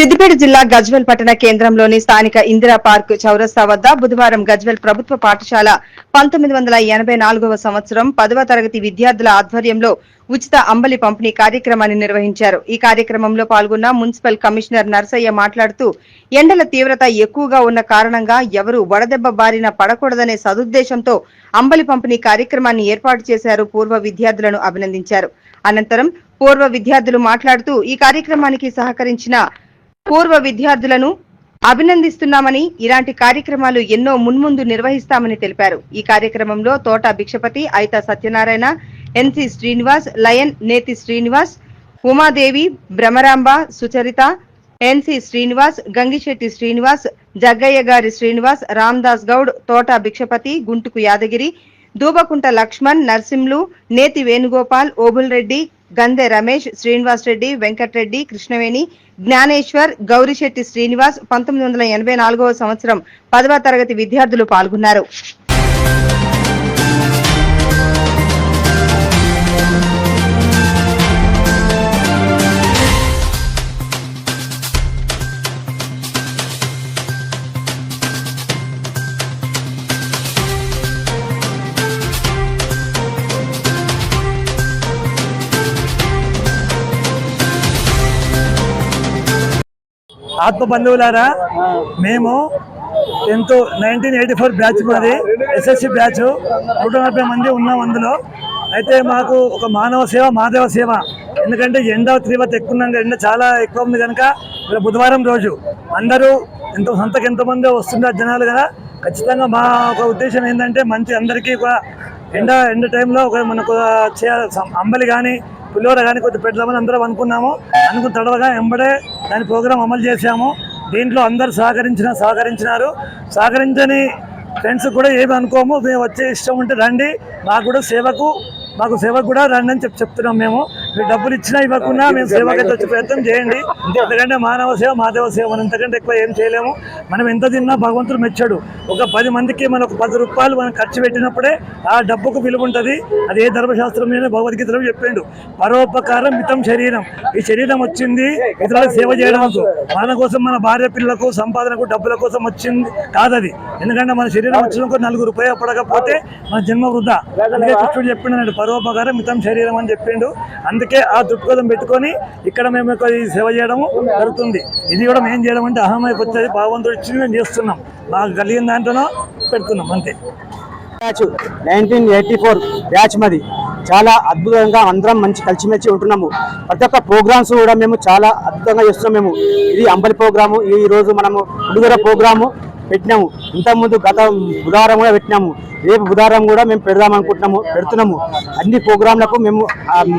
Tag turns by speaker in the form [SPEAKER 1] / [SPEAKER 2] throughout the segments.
[SPEAKER 1] సిద్దిపేట జిల్లా గజ్వెల్ పట్టణ కేంద్రంలోని స్థానిక ఇందిరా పార్క్ చౌరస్తా వద్ద బుధవారం గజ్వెల్ ప్రభుత్వ పాఠశాల పంతొమ్మిది వందల ఎనభై నాలుగవ సంవత్సరం పదవ తరగతి విద్యార్థుల ఆధ్వర్యంలో ఉచిత అంబలి పంపిణీ కార్యక్రమాన్ని నిర్వహించారు. ఈ కార్యక్రమంలో పాల్గొన్న మున్సిపల్ కమిషనర్ నర్సయ్య మాట్లాడుతూ ఎండల తీవ్రత ఎక్కువగా ఉన్న కారణంగా ఎవరూ వడదెబ్బ బారిన పడకూడదనే సదుద్దేశంతో అంబలి పంపిణీ కార్యక్రమాన్ని ఏర్పాటు చేశారు పూర్వ విద్యార్థులను అభినందించారు. అనంతరం పూర్వ విద్యార్థులు మాట్లాడుతూ ఈ కార్యక్రమానికి సహకరించిన పూర్వ విద్యార్థులను అభినందిస్తున్నామని ఇలాంటి కార్యక్రమాలు ఎన్నో మున్ముందు నిర్వహిస్తామని తెలిపారు. ఈ కార్యక్రమంలో Thota Bhikshapathi Aitha Satyanarayana NC Srinivas lion Neti Srinivas Umadevi Bhramaramba Sucharitha NC Srinivas Gangisetti Srinivas Jaggaiah గారి శ్రీనివాస్ రామ్దాస్ గౌడ్ తోట భిక్షపతి గుంటుకు యాదగిరి దూబకుంట లక్ష్మణ్ నర్సింలు నేతి వేణుగోపాల్ ఓబుల్ రెడ్డి గందె రమేష్ శ్రీనివాస్ రెడ్డి వెంకట్రెడ్డి కృష్ణవేణి జ్ఞానేశ్వర్ గౌరిశెట్టి శ్రీనివాస్ పంతొమ్మిది వందల ఎనభై నాలుగవ సంవత్సరం పదవ తరగతి విద్యార్థులు పాల్గొన్నారు.
[SPEAKER 2] ఆత్మ బంధువులారా మేము tenth nineteen eighty four batch మాది ఎస్ఎస్సి బ్యాచ్. నూట నలభై మంది ఉన్నాం అందులో. అయితే మాకు ఒక మానవ సేవ మాధవ సేవ. ఎందుకంటే ఎండ తీవ్రత ఎక్కువ ఉన్నాం ఎండ చాలా ఎక్కువ ఉంది కనుక ఇలా బుధవారం రోజు అందరూ ఎంతో సంతకు ఎంతమంది వస్తుంటారు జనాలు కదా. ఖచ్చితంగా మా ఒక ఉద్దేశం ఏంటంటే మంచి అందరికీ ఒక ఎండ ఎండ టైంలో ఒక మనకు అంబలి కానీ పులిహోర కానీ కొద్దిగా పెడదామని అందరం అనుకున్నాము. అనుకున్న తడవగా ఎంబడే దాని ప్రోగ్రాం అమలు చేశాము. దీంట్లో అందరు సహకరించిన సహకరించినారు. సహకరించని ఫ్రెండ్స్ కూడా ఏమి అనుకోము. మేము వచ్చే ఇష్టం ఉంటే రండి. మాకు కూడా సేవకు మాకు సేవకు కూడా రండి అని చెప్పి చెప్తున్నాం మేము. మీరు డబ్బులు ఇచ్చినా ఇవ్వకున్నా మేము సేవకైతే వచ్చే ప్రయత్నం చేయండి. ఎందుకంటే మానవ సేవ మాధవ సేవ మనం ఇంతకంటే ఎక్కువ ఏం చేయలేము. మనం ఎంత తిన్నా భగవంతుడు మెచ్చాడు. ఒక పది మందికి మనం ఒక పది రూపాయలు మనం ఖర్చు పెట్టినప్పుడే ఆ డబ్బుకు విలువ ఉంటుంది. అది ఏ ధర్మశాస్త్రంలోనే భగవద్గీతలో చెప్పిండు. పరోపకారం మితం శరీరం. ఈ శరీరం వచ్చింది ఇతరులకు సేవ చేయడం మన కోసం మన భార్య పిల్లలకు సంపాదనకు డబ్బుల కోసం వచ్చింది కాదది. ఎందుకంటే మన శరీరం వచ్చిన నలుగురు ఉపయోగపడకపోతే మన జన్మ వృధా. అందుకే కృష్ణుడు చెప్పిండు పరోపకారం మితం శరీరం అని చెప్పిండు. అందుకే ఆ దృక్పథం పెట్టుకొని ఇక్కడ మేము సేవ చేయడము జరుగుతుంది. ఇది కూడా మేము చేయడం అంటే అహమైపు వచ్చేది భగవంతుడు ఇచ్చింది మేము చేస్తున్నాం. మాకు కలిగిన దాంట్లోనో పెడుతున్నాం అంతే.
[SPEAKER 3] Batch nineteen eighty four batch మాది. చాలా అద్భుతంగా అందరం మంచి కలిసిమెలిసి ఉంటున్నాము. ప్రతి ఒక్క ప్రోగ్రామ్స్ కూడా మేము చాలా అద్భుతంగా చేస్తున్నాం మేము. ఇది అంబలి ప్రోగ్రాము ఈ రోజు మనము ఉడుగుర ప్రోగ్రాము పెట్టినాము. ఇంతకుముందు గత బుధవారం కూడా పెట్టినాము. రేపు బుధవారం కూడా మేము పెడదాం అనుకుంటున్నాము పెడుతున్నాము. అన్ని ప్రోగ్రాంలకు మేము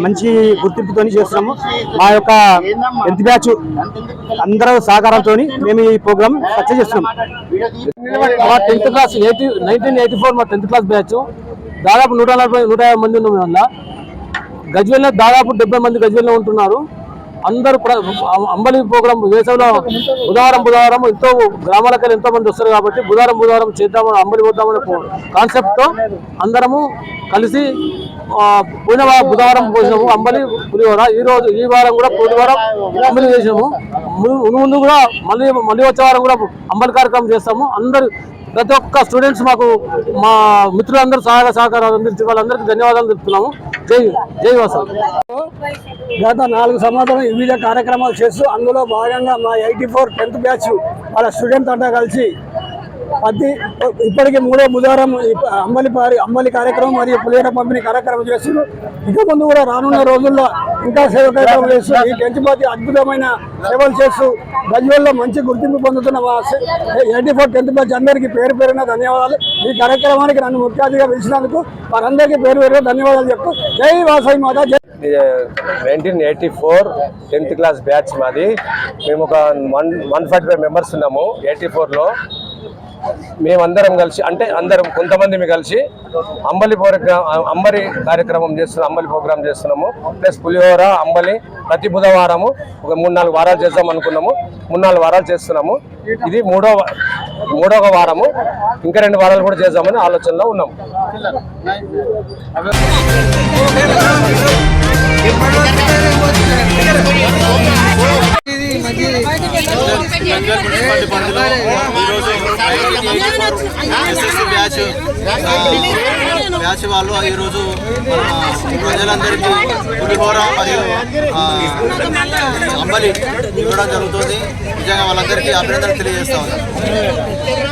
[SPEAKER 3] మంచి గుర్తింపుతో చేస్తున్నాము. మా యొక్క టెన్త్ బ్యాచ్ అందరూ సహకారంతో మేము ఈ ప్రోగ్రామ్ సక్సెస్ చేస్తున్నాం.
[SPEAKER 4] మా tenth class eighty nineteen eighty four మా టెన్త్ క్లాస్ బ్యాచ్. దాదాపు నూట నలభై నూట యాభై మంది ఉన్నాం వల్ల గజ్వేల్లో దాదాపు డెబ్బై మంది గజ్వేల్లో ఉంటున్నారు. అందరూ ప్ర- అంబలి ప్రోగ్రాం వేసవిలో బుధవారం బుధవారం ఎంతో గ్రామాలకు ఎంతో మంది వస్తారు కాబట్టి బుధవారం బుధవారం చేద్దామని అంబలి పోద్దామని కాన్సెప్ట్తో అందరము కలిసి పోయిన బుధవారం పోసినాము. అంబలి పులిహోర. ఈ రోజు ఈ వారం కూడా పులిహోర అంబలి చేసినాము. ముందు ముందు కూడా మళ్ళీ మళ్ళీ వచ్చే వారం కూడా అంబలి కార్యక్రమం చేస్తాము. అందరు ప్రతి ఒక్క స్టూడెంట్స్ మాకు మా మిత్రులందరూ సహాయ సహకారాలు అందించి వాళ్ళందరికీ ధన్యవాదాలు తెలుపుతున్నాము. జై జై వాసం
[SPEAKER 5] గత నాలుగు సంవత్సరాలు వివిధ కార్యక్రమాలు చేస్తూ అందులో భాగంగా మా ఎయిటీ ఫోర్ టెన్త్ బ్యాచ్ వాళ్ళ స్టూడెంట్ అంతా కలిసి ప్రతి ఇప్పటికి మూడో బుధవారం అమ్మలి పారి అమ్మలి కార్యక్రమం మరియు పులిహోర పంపిణీ కార్యక్రమం చేస్తున్నారు. ఇక ముందు కూడా రానున్న రోజుల్లో ఇంకా సేవ కార్యక్రమం చేస్తూ ఈ టెన్త్ పార్టీ అద్భుతమైన సేవలు చేస్తూ గజ్వేల్లో మంచి గుర్తింపు పొందుతున్న ఎయిటీ ఫోర్ టెన్త్ బ్యాచ్ అందరికీ పేరు పేరున ధన్యవాదాలు. ఈ కార్యక్రమానికి నన్ను ముఖ్య అతిథిగా పిలిచినందుకు వారందరికీ పేరు పేరుగా ధన్యవాదాలు చెప్తూ జై వాసవి మాత జై
[SPEAKER 6] nineteen eighty four tenth class batch మాది. మేము ఒక one one forty five members ఉన్నాము. ఎయిటీ ఫోర్లో మేమందరం కలిసి అంటే అందరం కొంతమంది కలిసి అంబలి ప్రోగ్రామ్ అంబలి కార్యక్రమం చేస్తున్నాం అంబలి ప్రోగ్రామ్ చేస్తున్నాము. ప్లస్ పులిహోర అంబలి ప్రతి బుధవారము ఒక మూడు నాలుగు వారాలు చేద్దాం అనుకున్నాము. మూడు నాలుగు వారాలు చేస్తున్నాము. ఇది మూడో మూడవ వారము. ఇంకా రెండు వారాలు కూడా చేద్దామని ఆలోచనలో ఉన్నాము.
[SPEAKER 7] బ్యాచ్ బ్యాచ్ వాళ్ళు ఈరోజు ప్రజలందరికీ పులిహోర మరియు అంబలి ఇవ్వడం జరుగుతుంది నిజంగా వాళ్ళందరికీ అభినందనలు తెలియజేస్తా ఉన్నాను